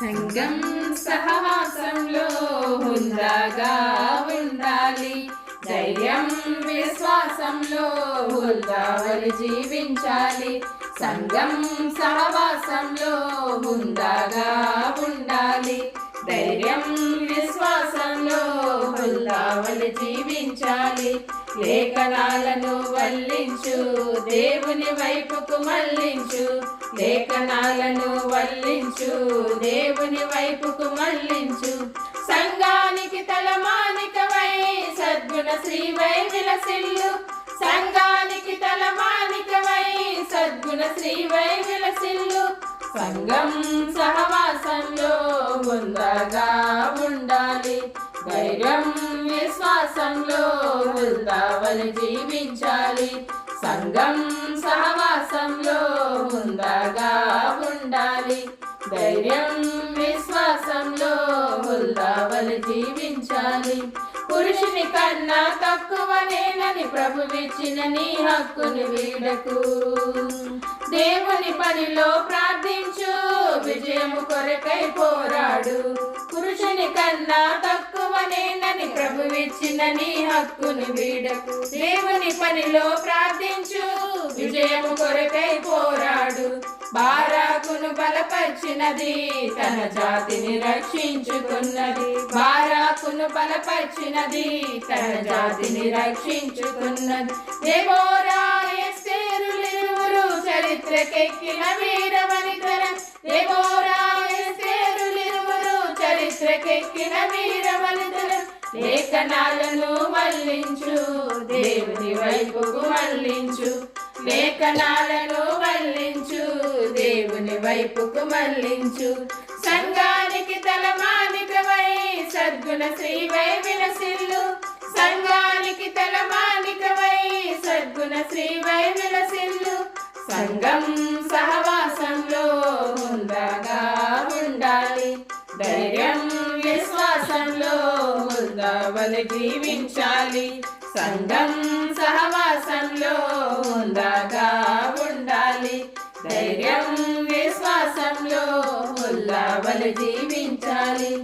సంఘం సహవాసంలో హుందాగా ఉండాలి. ధైర్యం విశ్వాసంలో హుందావలి జీవించాలి. సంఘం సహవాసంలో హుందాగా ఉండాలి. ధైర్యం విశ్వాసంలో హుందావలి జీవించాలి. లేఖనాలను వల్లించు దేవుని వైపుకు మళ్ళించు. లేఖనాలను వల్లించు దేవుని వైపుకు మళ్ళించు. సంఘానికి తలమానికవై సద్గుణ శ్రీవై విలసిల్లు సంఘానికి తలమానికవై సద్గుణ శ్రీవై విలసిల్లు సంగం సహవాసంలో ఉందగా ఉండాలి. ధైర్యం విశ్వాసంలో ఉందావని జీవించాలి. సంగం సహవాసంలో ఉందగా ఉండాలి. ధైర్యం పురుషుని కన్నా తక్కువ నేనని ప్రభువిచ్చిన నీ హక్కుని వీడకు. దేవుని పనిలో ప్రార్థించు విజయము కొరకై పోరాడు. పురుషుని కన్నా తక్కువ నేనని ప్రభువిచ్చిన నీ హక్కుని వీడకు. దేవుని పనిలో ప్రార్థించు విజయము కొరకై పోరాడు. బారాకును బలపరిచినది తన జాతిని రక్షించుకున్నది బారాకును బలపరిచినది తన జాతిని రక్షించుకున్నది దేవోరా ఎస్తేరులిరువురు చరిత్రకెక్కిన వీరవనితరం దేవోరా ఎస్తేరులిరువురు చరిత్రకెక్కిన వీరవనితరం లేఖనాలను మళ్ళించు దేవుని వైపుకు మళ్ళించు లేఖనాలను వైపుకు మళ్ళించు సంఘానికి తలమానికవై సద్గుణ శ్రీవై విలసిల్లు. సంఘానికి తలమానికవై సద్గుణ శ్రీవై విలసిల్లు. సంఘం సహవాసంలో ఉందగా ఉండాలి. ధైర్యం విశ్వాసంలో ఉందవని జీవించాలి. సంఘం సహవాసంలో ఉందగా ఉండాలి. ధైర్యం విశ్వాసంలో జీవించాలి.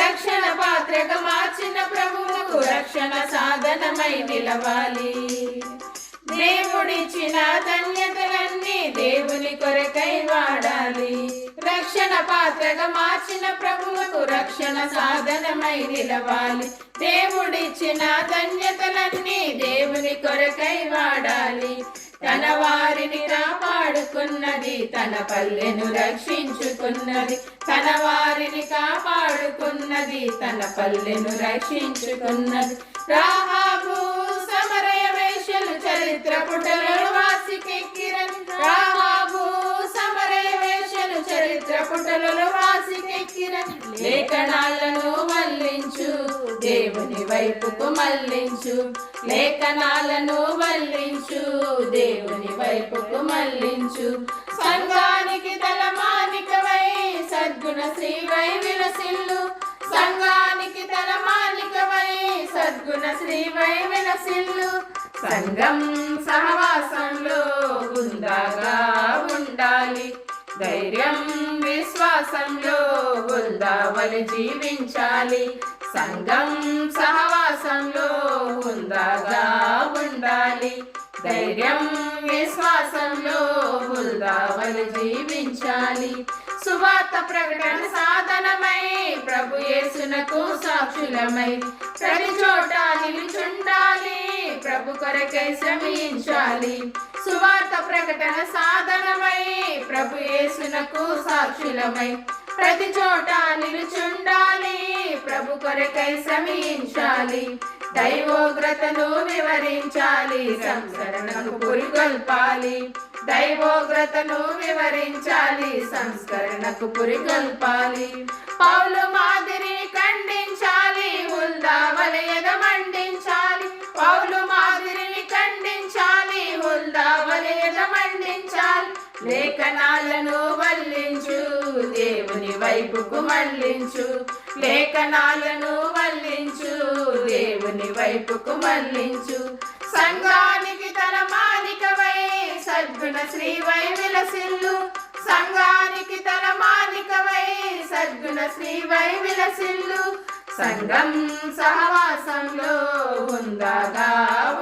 రక్షణ పాత్రగా మార్చిన ప్రభువులకు రక్షణ సాధనమై నిలవాలి. దేవుడిచ్చిన ధన్యతలన్నీ దేవుని కొరకై వాడాలి. రక్షణ పాత్రగా మార్చిన ప్రభువుకు రక్షణ సాధనమై నిలవాలి. దేవుడిచ్చిన ధన్యతలన్నీ దేవుని కొరకై వాడాలి. తన వారిని కాపాడుకున్నది తన పల్లెను రక్షించుకున్నది. తన వారిని కాపాడుకున్నది తన పల్లెను రక్షించుకున్నది. రాహాబు సమరయ వేషలు చరిత్ర పుటలలో వాసికెక్కిరని. రాహాబు సమరయ వేషలు చరిత్ర పుటలలో వాసికెక్కిరని. లేఖనాలను మళ్ళించు దేవుని వైపుకు మళ్ళించు లేఖనాలను మళ్ళించు. దేవుని వైపుకు మళ్ళించు. సంఘానికి తలమానికవై సద్గుణ శ్రీవై విలసిల్లు. సంఘానికి తలమానికవై సద్గుణ శ్రీవై విలసిల్లు. సంఘం సహవాసంలో ఉందాగా ఉండాలి. ధైర్యం విశ్వాసంలో ఉందావని జీవించాలి. సంఘం సహవాసంలో ఉందాగా ఉండాలి. ధైర్యం విశ్వాసంలో ఉందావని జీవించాలి. సువార్త ప్రకటన సాధనమై ప్రభు యేసునకు సాక్షులమై ప్రతి చోట నిలుచుండాలి. ప్రభు కొరకై శ్రమించాలి. సువార్త ప్రకటన సాధనమై ప్రభు యేసునకు సాక్షులమై ప్రతి చోట నిలుచుండాలి. ప్రభు కొరకై శ్రమించాలి దైవోగ్రతను వివరించాలి. సంస్కరణకు పురికొల్పాలి దైవోగ్రతను వివరించాలి. సంస్కరణకు పురికొల్పాలి పౌలు మాదిరిని ఖండించాలి. హుల్దావలి మండించాలి పౌలు మాదిరిని ఖండించాలి. హుల్దావలి మండించాలి లేఖనాలను వైపుకు మళ్ళించు లేఖనాలను మళ్ళించు దేవుని వైపుకు మళ్ళించు. సంఘానికి తన మాలికవై సద్గుణ శ్రీవై విలసిల్లు. సంఘానికి తన మాలికవై సద్గుణ శ్రీవై విలసిల్లు. సంఘం సహవాసంలో ఉందాగా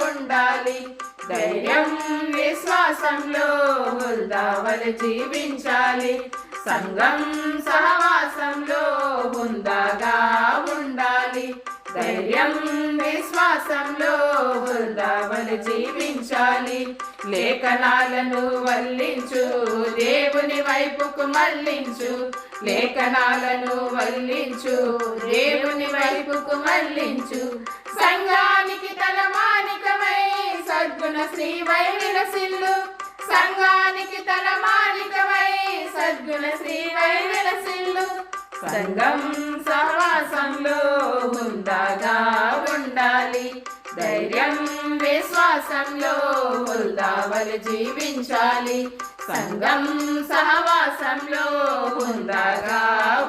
ఉండాలి. ధైర్యం విశ్వాసంలో హుల్దావలు జీవించాలి. సంఘం సహవాసంలో ఉందాగా ఉండాలి. ధైర్యం విశ్వాసంలో హుల్దావలు జీవించాలి. లేఖనాలను వల్లించు దేవుని వైపుకు మళ్ళించు. లేఖనాలను వల్లించు దేవుని వైపుకు మళ్ళించు. సంఘానికి తలమానికమై సద్గుణ శ్రీవై విలసిల్లు సంఘానికి తలమానికమై సద్గుణ శ్రీవై విలసిల్లు సంఘం సహవాసంలో ఉందాగా ఉండాలి. ధైర్యం విశ్వాసంలో ఉందావలు జీవించాలి. సంఘం సహవాసంలో ఉందాగా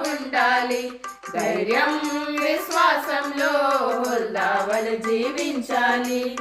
ఉండాలి. ధైర్యం విశ్వాసంలో ఉందావలు జీవించాలి.